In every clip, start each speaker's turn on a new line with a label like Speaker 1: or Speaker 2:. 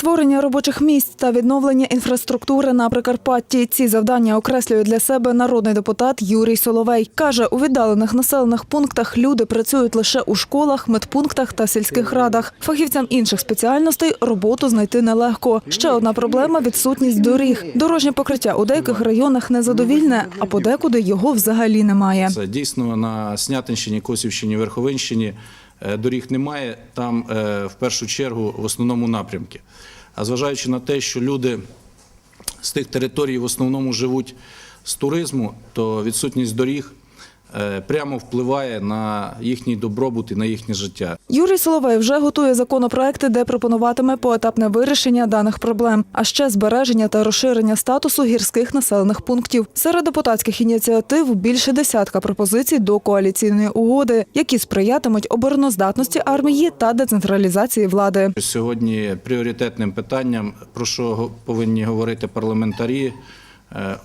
Speaker 1: Створення робочих місць та відновлення інфраструктури на Прикарпатті. Ці завдання окреслює для себе народний депутат Юрій Соловей. Каже, у віддалених населених пунктах люди працюють лише у школах, медпунктах та сільських радах. Фахівцям інших спеціальностей роботу знайти нелегко. Ще одна проблема відсутність доріг. Дорожнє покриття у деяких районах незадовільне, а подекуди його взагалі немає.
Speaker 2: Це дійсно на Снятинщині, Косівщині, Верховинщині доріг немає. Там е, в першу чергу в основному напрямки. А зважаючи на те, що люди з тих територій в основному живуть з туризму, то відсутність доріг е, прямо впливає на їхній добробут і на їхнє життя.
Speaker 1: Юрій Соловей вже готує законопроекти, де пропонуватиме поетапне вирішення даних проблем, а ще збереження та розширення статусу гірських населених пунктів. Серед депутатських ініціатив більше десятка пропозицій до коаліційної угоди, які сприятимуть обороноздатності армії та децентралізації влади.
Speaker 2: Сьогодні пріоритетним питанням, про що повинні говорити парламентарі, е,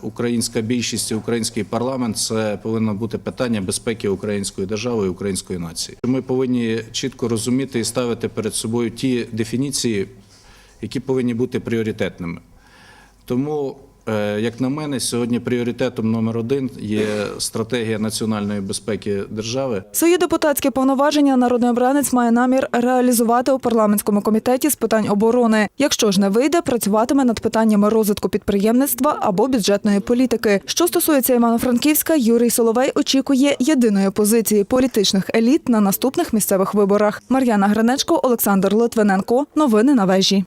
Speaker 2: українська більшість і український парламент, це повинно бути питання безпеки української держави і української нації. Ми повинні чітко розуміти і ставити перед собою ті дефініції, які повинні бути пріоритетними. Тому, е, як на мене, сьогодні пріоритетом номер один є стратегія національної безпеки держави.
Speaker 1: Свої депутатські повноваження народний обранець має намір реалізувати у парламентському комітеті з питань оборони. Якщо ж не вийде, працюватиме над питаннями розвитку підприємництва або бюджетної політики. Що стосується Івано-Франківська, Юрій Соловей очікує єдиної позиції політичних еліт на наступних місцевих виборах. Мар'яна Гринечко, Олександр Литвиненко. Новини на вежі.